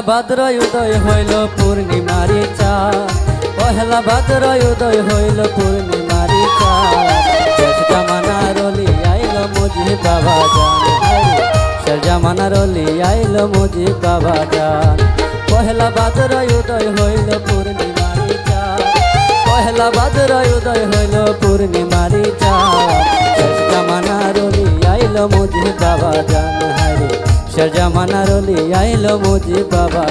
ভাদ্র উদয় হইল পূর্ণিমারি চা পহেলা ভাদ্র উদয় হইল পূর্ণিমারি চা শেষ জামানার অলি আইল মুজি বাবা জান। শেষ জামানার অলি আইল মুজি বাবা জান। পহেলা ভাদ্র উদয় হইল পূর্ণিমারি চা পহেলা ভাদ্র উদয় হইল পূর্ণিমারি চা শেষ জামানার অলি আইল মুজি বাবা জান। শেষ জামানার অলি আইল বাবা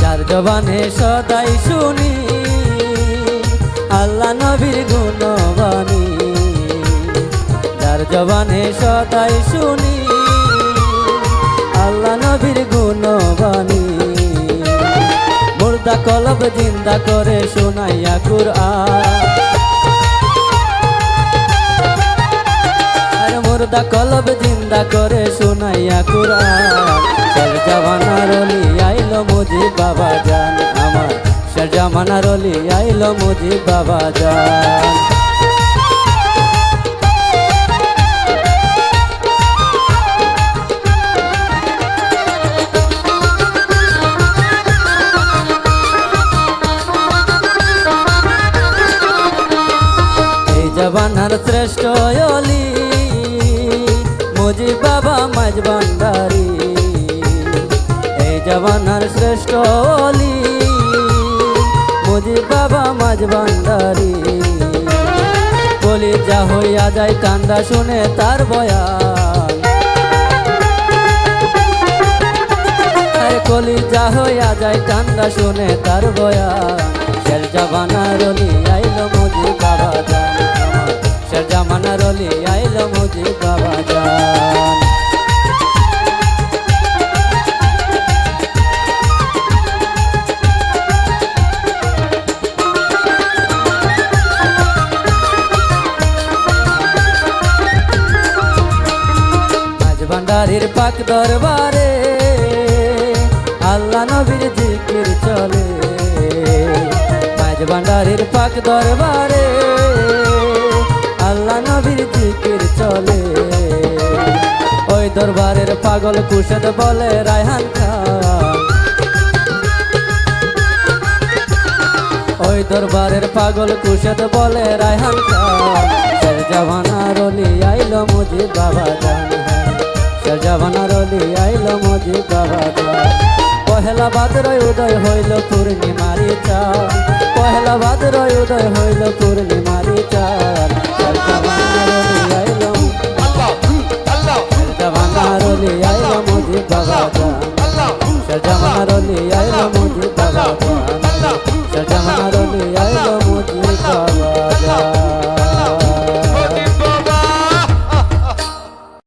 যার জবানে সদাই শুনি, আল্লাহ নবীর গুণবাণী। যার জবানে সদাই শুনি আল্লাহ নবীর গুণবাণী মুর্দা কলব জিন্দা করে শোনাইয়া কুরআন। মুর্দা কলব জিন্দা করে শোনাইয়া কুরআন। শের জামানার অলি আইল মুজি বাবা জান আমার। শের জামানার অলি আইল মুজি বাবা জান। জবানার শ্রেষ্ঠ অলি মুজি বাবা মাঝ ভান্ডারি। এই জবানার শ্রেষ্ঠ অলি মুজি বাবা মাঝ ভান্ডারি। বলি যা হইয়া যায় কান্দা শুনে তার আর কলি যা হইয়া যায় কান্দা শুনে তার বয়ান। শের জামানার অলি আইল জান ভান্ডারির পাক দরবারে আল্লাহ নবীর জিকির চলে আজ ভান্ডারির পাক দরবারে আল্লাহ নবীর জিকির চলে ওই দরবারের পাগল কুশদ বলে, রায়হান খান। ওই দরবারের পাগল কুশদ বলে, রায়হান খান। শের অলি আইল মুজি বাবা জান শের অলি আইল মুজি বাবা জান পহেলা ভাদ্র উদয় হইল পূর্ণিমারি চাঁদ পহেলা ভাদ্র উদয় হইল পূর্ণিমারি Allah, Shajamana roli ailo mujud Allah, Shajamana roli ailo mujud